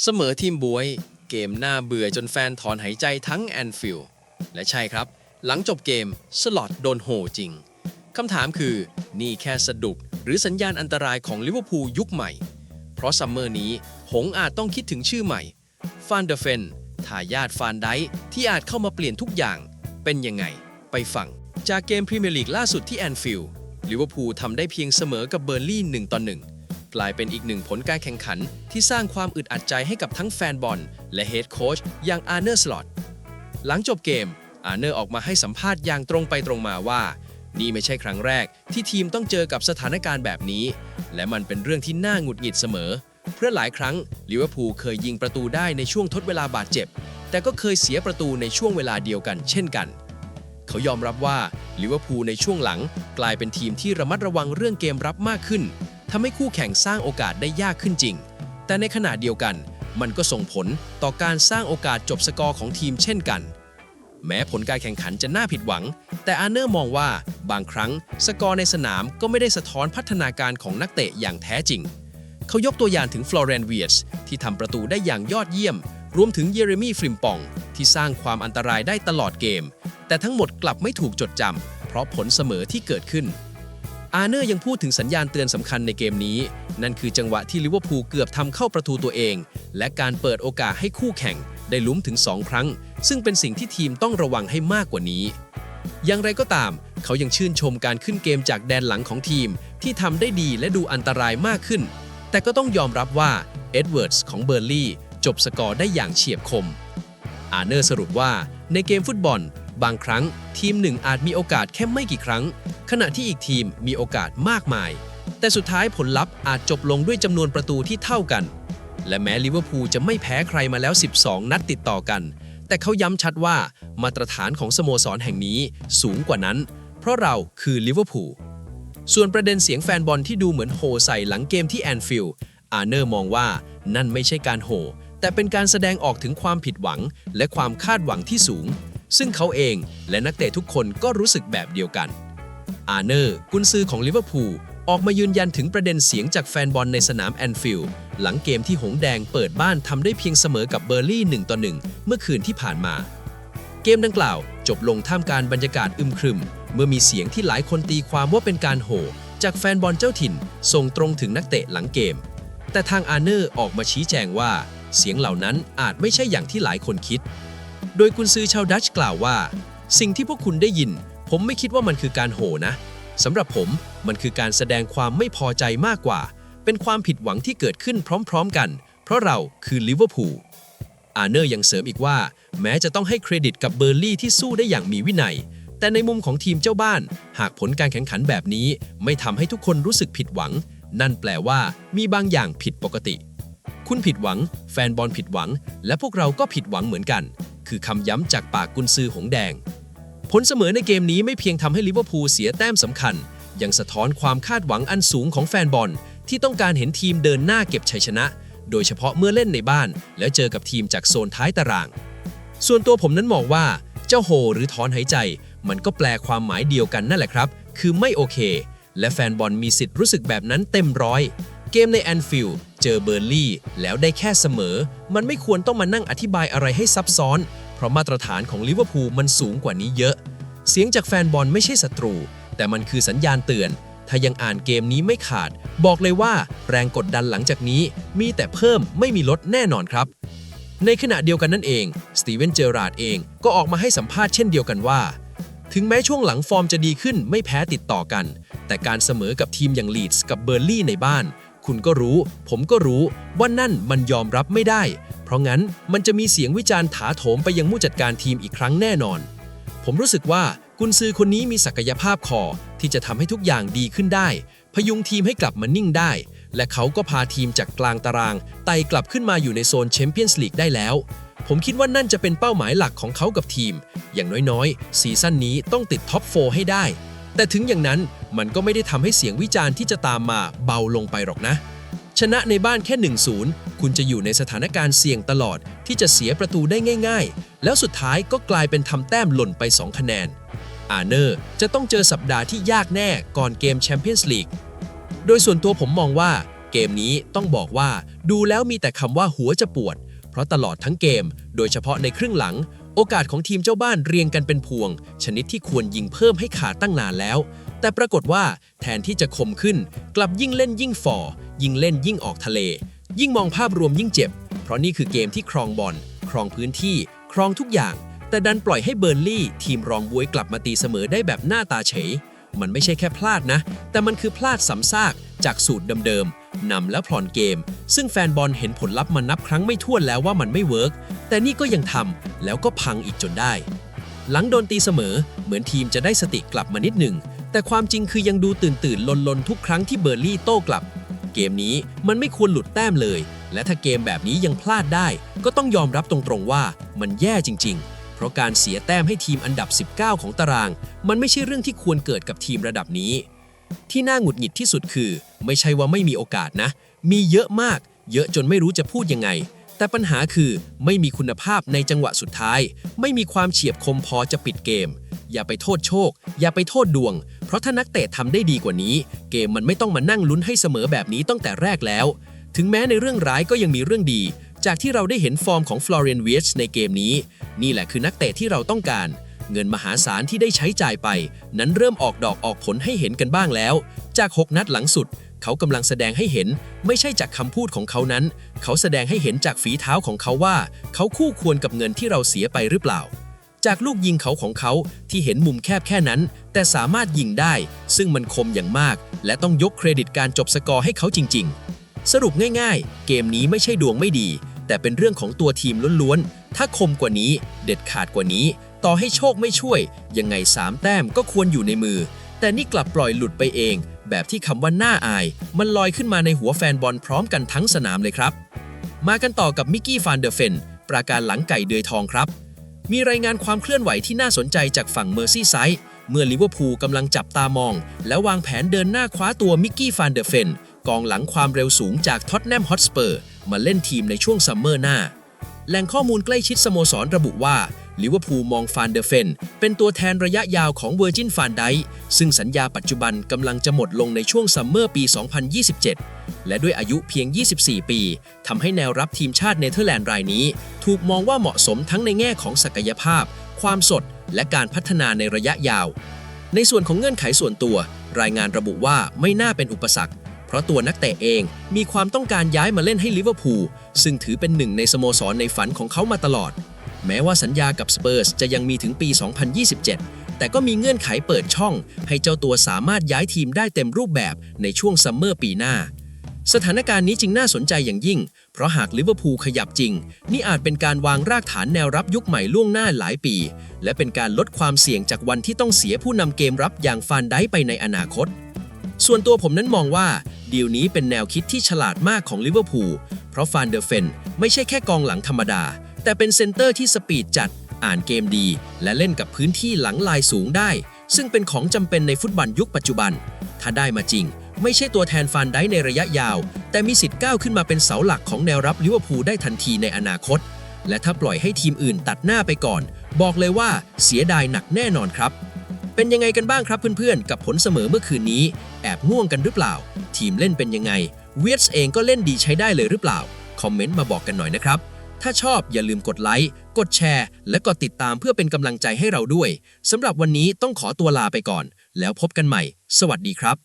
เสมอทีมบวย เกมน่าเบื่อจนแฟนถอนหายใจทั้งแอนฟิลด์และใช่ครับ หลังจบเกมสลอตโดนโหจริงคำถามคือ นี่แค่สะดุดหรือสัญญาณอันตรายของลิเวอร์พูลยุคใหม่ เพราะซัมเมอร์นี้ หงอาจต้องคิดถึงชื่อใหม่ฟานเดอร์เฟนทายาทฟานไดที่อาจเข้ามาเปลี่ยนทุกอย่าง เป็นยังไง ไปฟัง จากเกมพรีเมียร์ลีกล่าสุดที่แอนฟิลด์ลิเวอร์พูลทำได้เพียงเสมอกับเบอร์ลี่1ต่อ1 กลายเป็นอีกหนึ่งผลการแข่งขัน ที่สร้างความอึดอัดใจให้กับทั้งแฟนบอล และเฮดโค้ชอย่างอาร์เนอร์สลอตหลังจบเกม อาร์เนอร์ออกมาให้สัมภาษณ์อย่างตรงไปตรงมาว่า นี่ไม่ใช่ครั้งแรกที่ทีมต้องเจอกับสถานการณ์แบบนี้ และมันเป็นเรื่องที่น่าหงุดหงิดเสมอ เพื่อหลายครั้งลิเวอร์พูลเคยยิงประตูได้ในช่วงทดเวลาบาดเจ็บ แต่ก็เคยเสียประตูในช่วงเวลาเดียวกัน เช่นกัน เขายอมรับว่าลิเวอร์พูลในช่วงหลัง กลายเป็นทีมที่ระมัดระวังเรื่องเกมรับมากขึ้น ทำให้คู่แข่งสร้างโอกาสได้ยากขึ้นจริง แต่ในขณะเดียวกัน มันก็ส่งผลต่อการสร้างโอกาสจบสกอร์ของทีมเช่นกัน แม้ผลการแข่งขันจะน่าผิดหวัง แต่อาเนอร์มองว่าบางครั้งสกอร์ในสนามก็ไม่ได้สะท้อนพัฒนาการของนักเตะอย่างแท้จริง เขายกตัวอย่างถึงฟลอเรนเวียสที่ทำประตูได้อย่างยอดเยี่ยม รวมถึงเยเรมีฟริมปอง ที่สร้างความอันตรายได้ตลอดเกม แต่ทั้งหมดกลับไม่ถูกจดจำเพราะผลเสมอที่เกิดขึ้น อาเนอร์ยังพูดถึงสัญญาณเตือนสำคัญในเกมนี้ นั่นคือจังหวะที่ลิเวอร์พูลเกือบทำเข้าประตูตัวเอง และการเปิดโอกาสให้คู่แข่งได้ลุ้มถึง 2 ครั้ง ซึ่งเป็นสิ่งที่ทีมต้องระวังให้มากกว่านี้ อย่างไรก็ตาม เขายังชื่นชมการขึ้นเกมจากแดนหลังของทีม ที่ทำได้ดีและดูอันตรายมากขึ้น แต่ก็ต้องยอมรับว่าเอ็ดเวิร์ดส์ของเบอร์ลี่จบสกอร์ได้อย่างเฉียบคม อาเนอร์สรุปว่าในเกมฟุตบอล บางครั้งทีมหนึ่งอาจมีโอกาสแค่ไม่กี่ครั้ง ขณะที่อีกทีมมีโอกาสมากมาย แต่สุดท้ายผลลัพธ์อาจจบลงด้วยจำนวนประตูที่เท่ากัน และแม้ลิเวอร์พูลจะไม่แพ้ใครมาแล้ว 12 นัดติดต่อกัน แต่เขาย้ำชัดว่ามาตรฐานของสโมสรแห่งนี้สูงกว่านั้น เพราะเราคือลิเวอร์พูลส่วนประเด็นเสียงแฟนบอลที่ดูเหมือนโหใส่หลังเกมที่แอนฟิลด์อาเนอร์มองว่านั่นไม่ใช่การโหแต่เป็นการแสดงออกถึงความผิดหวัง และความคาดหวังที่สูง ซึ่งเขาเองและนักเตะทุกคนก็รู้สึกแบบเดียวกัน อาร์เนอร์ กุนซือของลิเวอร์พูลออกมายืนยันถึงประเด็นเสียงจากแฟนบอลในสนามแอนฟิลด์หลังเกมที่หงแดงเปิดบ้านทำได้เพียงเสมอกับเบอร์ลี่1ต่อ1เมื่อคืนที่ผ่านมา เกมดังกล่าวจบลงท่ามกลารบรรยากาศอึมครึม เมื่อมีเสียงที่หลายคนตีความว่าเป็นการโห่จากแฟนบอลเจ้าถิ่นส่งตรงถึงนักเตะหลังเกม แต่ทางอาร์เนอร์ออกมาชี้แจงว่า เสียงเหล่านั้นอาจไม่ใช่อย่างที่หลายคนคิด โดยกุนซือชาวดัตช์กล่าวว่า สิ่งที่พวกคุณได้ยิน ผมไม่คิดว่ามันคือการโห่นะสำหรับผมมันคือการแสดงความไม่พอใจมากกว่า เป็นความผิดหวังที่เกิดขึ้นพร้อม ๆ กัน เพราะเราคือลิเวอร์พูลอาร์เนอร์ยังเสริมอีกว่า แม้จะต้องให้เครดิตกับเบอร์ลี่ที่สู้ได้อย่างมีวินัย แต่ในมุมของทีมเจ้าบ้าน หากผลการแข่งขันแบบนี้ ไม่ทำให้ทุกคนรู้สึกผิดหวัง นั่นแปลว่ามีบางอย่างผิดปกติ คุณผิดหวัง แฟนบอลผิดหวัง และพวกเราก็ผิดหวังเหมือนกัน คือคำย้ำจากปากกุนซือหงแดง ผลเสมอในเกมนี้ไม่เพียงทำให้ลิเวอร์พูลเสียแต้มสำคัญ ยังสะท้อนความคาดหวังอันสูงของแฟนบอล ที่ต้องการเห็นทีมเดินหน้าเก็บชัยชนะ โดยเฉพาะเมื่อเล่นในบ้าน แล้วเจอกับทีมจากโซนท้ายตาราง ส่วนตัวผมนั้นมองว่า เจ้าโฮหรือถอนหายใจ มันก็แปลความหมายเดียวกันนั่นแหละครับ คือไม่โอเค และแฟนบอลมีสิทธิ์รู้สึกแบบนั้นเต็มร้อย เกมในแอนฟิลด์ เจอเบอร์ลี่ แล้วได้แค่เสมอ มันไม่ควรต้องมานั่งอธิบายอะไรให้ซับซ้อน เพราะมาตรฐานของลิเวอร์พูลมันสูงกว่านี้เยอะ เสียงจากแฟนบอลไม่ใช่ศัตรู แต่มันคือสัญญาณเตือน ถ้ายังอ่านเกมนี้ไม่ขาด บอกเลยว่าแรงกดดันหลังจากนี้มีแต่เพิ่มไม่มีลดแน่นอนครับ ในขณะเดียวกันนั่นเองสตีเวนเจอราร์ดเองก็ออกมาให้สัมภาษณ์เช่นเดียวกันว่า ถึงแม้ช่วงหลังฟอร์มจะดีขึ้นไม่แพ้ติดต่อกัน แต่การเสมอกับทีมอย่างลีดส์กับเบอร์ลี่ในบ้าน คุณก็รู้ ผมก็รู้ว่านั่นมันยอมรับไม่ได้ เพราะงั้นมันจะมีเสียงวิจารณ์ถาโถมไปยังผู้จัดการทีมอีกครั้งแน่นอน ผมรู้สึกว่ากุนซือคนนี้มีศักยภาพพอที่จะทำให้ทุกอย่างดีขึ้นได้ พยุงทีมให้กลับมานิ่งได้ และเขาก็พาทีมจากกลางตารางไต่กลับขึ้นมาอยู่ในโซนแชมเปี้ยนส์ลีกได้แล้ว ผมคิดว่านั่นจะเป็นเป้าหมายหลักของเขากับทีม อย่างน้อยๆ ซีซั่นนี้ต้องติดท็อปโฟให้ได้ แต่ถึงอย่างนั้น มันก็ไม่ได้ทำให้เสียงวิจารณ์ที่จะตามมาเบาลงไปหรอกนะ ชนะในบ้านแค่ 1-0 คุณจะอยู่ในสถานการณ์เสี่ยงตลอดที่จะเสียประตูได้ง่าย ๆ แล้วสุดท้ายก็กลายเป็นทำแต้มหล่นไป 2 คะแนน อาร์เนอร์จะต้องเจอสัปดาห์ที่ยากแน่ก่อนเกมแชมเปี้ยนส์ลีก โดยส่วนตัวผมมองว่า เกมนี้ต้องบอกว่าดูแล้วมีแต่คำว่าหัวจะปวด เพราะตลอดทั้งเกม โดยเฉพาะในครึ่งหลังโอกาสของทีมเจ้าบ้านเรียงกันเป็นพวง ชนิดที่ควรยิงเพิ่มให้ขาดตั้งนานแล้ว แต่ปรากฏว่าแทนที่จะคมขึ้น กลับยิ่งเล่นยิ่งฝ่อ ยิ่งเล่นยิ่งออกทะเล ยิ่งมองภาพรวมยิ่งเจ็บ เพราะนี่คือเกมที่ครองบอลครองพื้นที่ ครองทุกอย่าง แต่ดันปล่อยให้เบอร์นลี่ทีมรองบวยกลับมาตีเสมอได้แบบหน้าตาเฉย มันไม่ใช่แค่พลาดนะ แต่มันคือพลาดซ้ำซากจากสูตรเดิมๆนำแล้วพลอนเกม ซึ่งแฟนบอลเห็นผลลัพธ์มานับครั้งไม่ถ้วนแล้วว่ามันไม่เวิร์กแต่นี่ก็ยังทำแล้วก็พังอีกจนได้ หลังโดนตีเสมอ เหมือนทีมจะได้สติกลับมานิดหนึ่ง แต่ความจริงคือยังดูตื่นตื่นลนลนทุกครั้งที่เบอร์ลี่โต้กลับ เกมนี้มันไม่ควรหลุดแต้มเลย และถ้าเกมแบบนี้ยังพลาดได้ ก็ต้องยอมรับตรงๆว่ามันแย่จริง ๆ เพราะการเสียแต้มให้ทีมอันดับ 19 ของตาราง มันไม่ใช่เรื่องที่ควรเกิดกับทีมระดับนี้ ที่น่าหงุดหงิดที่สุดคือ ไม่ใช่ว่าไม่มีโอกาสนะ มีเยอะมาก เยอะจนไม่รู้จะพูดยังไง แต่ปัญหาคือไม่มีคุณภาพในจังหวะสุดท้าย ไม่มีความเฉียบคมพอจะปิดเกม อย่าไปโทษโชค อย่าไปโทษดวง เพราะถ้านักเตะทำได้ดีกว่านี้ เกมมันไม่ต้องมานั่งลุ้นให้เสมอแบบนี้ตั้งแต่แรกแล้ว ถึงแม้ในเรื่องร้ายก็ยังมีเรื่องดี จากที่เราได้เห็นฟอร์มของฟลอเรนเวียชในเกมนี้ นี่แหละคือนักเตะที่เราต้องการ เงินมหาศาลที่ได้ใช้จ่ายไป นั้นเริ่มออกดอกออกผลให้เห็นกันบ้างแล้ว จาก 6 นัดหลังสุด เขากำลังแสดงให้เห็นไม่ใช่จากคำพูดของเขานั้น เขาแสดงให้เห็นจากฝีเท้าของเขาว่า เขาคู่ควรกับเงินที่เราเสียไปหรือเปล่า จากลูกยิงเขาของเขาที่เห็นมุมแคบแค่นั้น แต่สามารถยิงได้ ซึ่งมันคมอย่างมาก และต้องยกเครดิตการจบสกอร์ให้เขาจริง ๆ สรุปง่าย ๆ เกมนี้ไม่ใช่ดวงไม่ดี แต่เป็นเรื่องของตัวทีมล้วนๆถ้าคมกว่านี้ เด็ดขาดกว่านี้ ต่อให้โชคไม่ช่วย ยังไงสามแต้มก็ควรอยู่ในมือ แต่นี่กลับปล่อยหลุดไปเอง แบบที่คำว่าน่าอาย มันลอยขึ้นมาในหัวแฟนบอลพร้อมกันทั้งสนามเลยครับ มากันต่อกับมิกกี้ฟานเดอร์เฟนปราการหลังไก่เดือยทองครับ มีรายงานความเคลื่อนไหวที่น่าสนใจจากฝั่งเมอร์ซี่ไซด์เมื่อลิเวอร์พูลกำลังจับตามอง และวางแผนเดินหน้าคว้าตัวมิกกี้ฟานเดอร์เฟนกองหลังความเร็วสูงจากท็อตแนมฮอตสเปอร์มาเล่นทีมในช่วงซัมเมอร์หน้า แหล่งข้อมูลใกล้ชิดสโมสรระบุว่า ลิเวอร์พูลมองฟานเดอร์เฟน เป็นตัวแทนระยะยาวของเวอร์จินฟานไดซึ่งสัญญาปัจจุบันกำลังจะหมดลงในช่วงซัมเมอร์ปี 2027 และด้วยอายุเพียง 24 ปีทำให้แนวรับทีมชาติเนเธอร์แลนด์รายนี้ ถูกมองว่าเหมาะสมทั้งในแง่ของศักยภาพ ความสด และการพัฒนาในระยะยาว ในส่วนของเงื่อนไขส่วนตัว รายงานระบุว่าไม่น่าเป็นอุปสรรคเพราะตัวนักเตะเองมีความต้องการย้ายมาเล่นให้ลิเวอร์พูลซึ่งถือเป็นหนึ่งในสโมสรในฝันของเขามาตลอด แม้ว่าสัญญากับสเปอร์สจะยังมีถึงปี 2027 แต่ก็มีเงื่อนไขเปิดช่อง ให้เจ้าตัวสามารถย้ายทีมได้เต็มรูปแบบในช่วงซัมเมอร์ปีหน้า สถานการณ์นี้จึงน่าสนใจอย่างยิ่ง เพราะหากลิเวอร์พูลขยับจริง นี่อาจเป็นการวางรากฐานแนวรับยุคใหม่ล่วงหน้าหลายปี และเป็นการลดความเสี่ยงจากวันที่ต้องเสียผู้นำเกมรับอย่างฟานไดค์ไปในอนาคต ส่วนตัวผมนั้นมองว่าดีลนี้เป็นแนวคิดที่ฉลาดมากของลิเวอร์พูลเพราะฟานเดอร์เฟนไม่ใช่แค่กองหลังธรรมดา แต่เป็นเซนเตอร์ที่สปีดจัด อ่านเกมดี และเล่นกับพื้นที่หลังลายสูงได้ ซึ่งเป็นของจำเป็นในฟุตบอลยุคปัจจุบัน ถ้าได้มาจริง ไม่ใช่ตัวแทนฟานไดในระยะยาว แต่มีสิทธิ์ก้าวขึ้นมาเป็นเสาหลักของแนวรับลิเวอร์พูลได้ทันทีในอนาคต และถ้าปล่อยให้ทีมอื่นตัดหน้าไปก่อน บอกเลยว่าเสียดายหนักแน่นอนครับเป็นยังไงกันบ้างครับเพื่อนๆ กับผลเสมอเมื่อคืนนี้ แอบง่วงกันหรือเปล่า ทีมเล่นเป็นยังไง เวียสเองก็เล่นดีใช้ได้เลยหรือเปล่า คอมเมนต์มาบอกกันหน่อยนะครับ ถ้าชอบอย่าลืมกดไลค์ กดแชร์ และกดติดตามเพื่อเป็นกำลังใจให้เราด้วยสำหรับวันนี้ต้องขอตัวลาไปก่อน แล้วพบกันใหม่ สวัสดีครับ